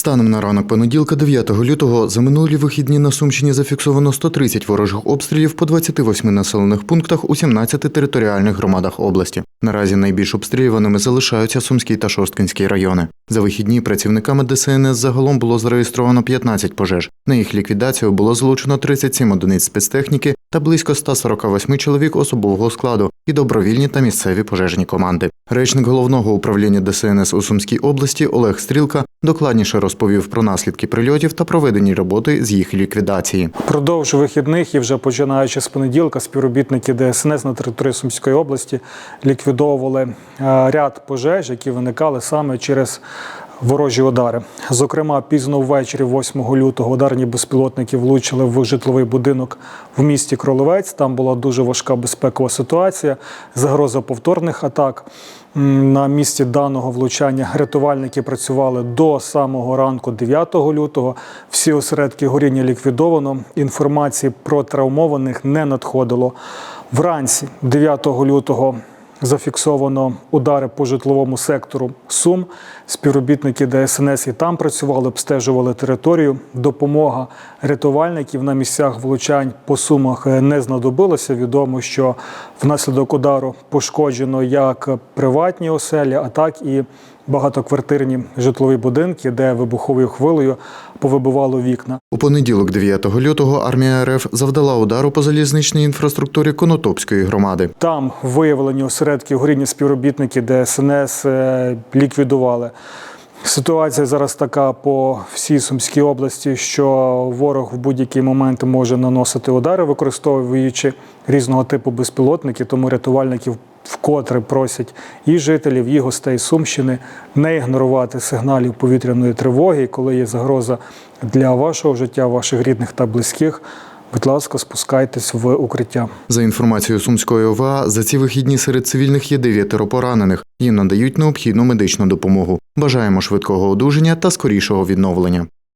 Станом на ранок понеділка, 9 лютого, за минулі вихідні на Сумщині зафіксовано 130 ворожих обстрілів по 28 населених пунктах у 17 територіальних громадах області. Наразі найбільш обстрілюваними залишаються Сумський та Шосткинський райони. За вихідні працівниками ДСНС загалом було зареєстровано 15 пожеж. На їх ліквідацію було залучено 37 одиниць спецтехніки та близько 148 чоловік особового складу і добровільні та місцеві пожежні команди. Речник головного управління ДСНС у Сумській області Олег Стрілка докладніше розповів про наслідки прильотів та проведені роботи з їх ліквідації. Продовж вихідних і вже починаючи з понеділка, співробітники ДСНС на території Сумської області ліквідовували е, ряд пожеж, які виникали саме через ворожі удари. Зокрема, пізно ввечері, 8 лютого, ударні безпілотники влучили в житловий будинок в місті Кролевець. Там була дуже важка безпекова ситуація, загроза повторних атак. На місці даного влучання рятувальники працювали до самого ранку 9 лютого. Всі осередки горіння ліквідовано. Інформації про травмованих не надходило. Вранці 9 лютого зафіксовано удари по житловому сектору Сум. Співробітники ДСНС і там працювали, обстежували територію. Допомога рятувальників на місцях влучань по сумах не знадобилася. Відомо, що внаслідок удару пошкоджено як приватні оселі, а так і багатоквартирні житлові будинки, де вибуховою хвилею повибивало вікна. У понеділок, 9 лютого, армія РФ завдала удару по залізничній інфраструктурі Конотопської громади. Там виявлені осередки горіння співробітники ДСНС е, ліквідували. Ситуація зараз така по всій Сумській області, що ворог в будь-який момент може наносити удари, використовуючи різного типу безпілотники, тому рятувальників вкотре просять і жителів, і гостей Сумщини не ігнорувати сигналів повітряної тривоги, І коли є загроза для вашого життя, ваших рідних та близьких. Будь ласка, спускайтесь в укриття. За інформацією Сумської ОВА, за ці вихідні серед цивільних є дев'ятеро поранених. Їм надають необхідну медичну допомогу. Бажаємо швидкого одужання та скорішого відновлення.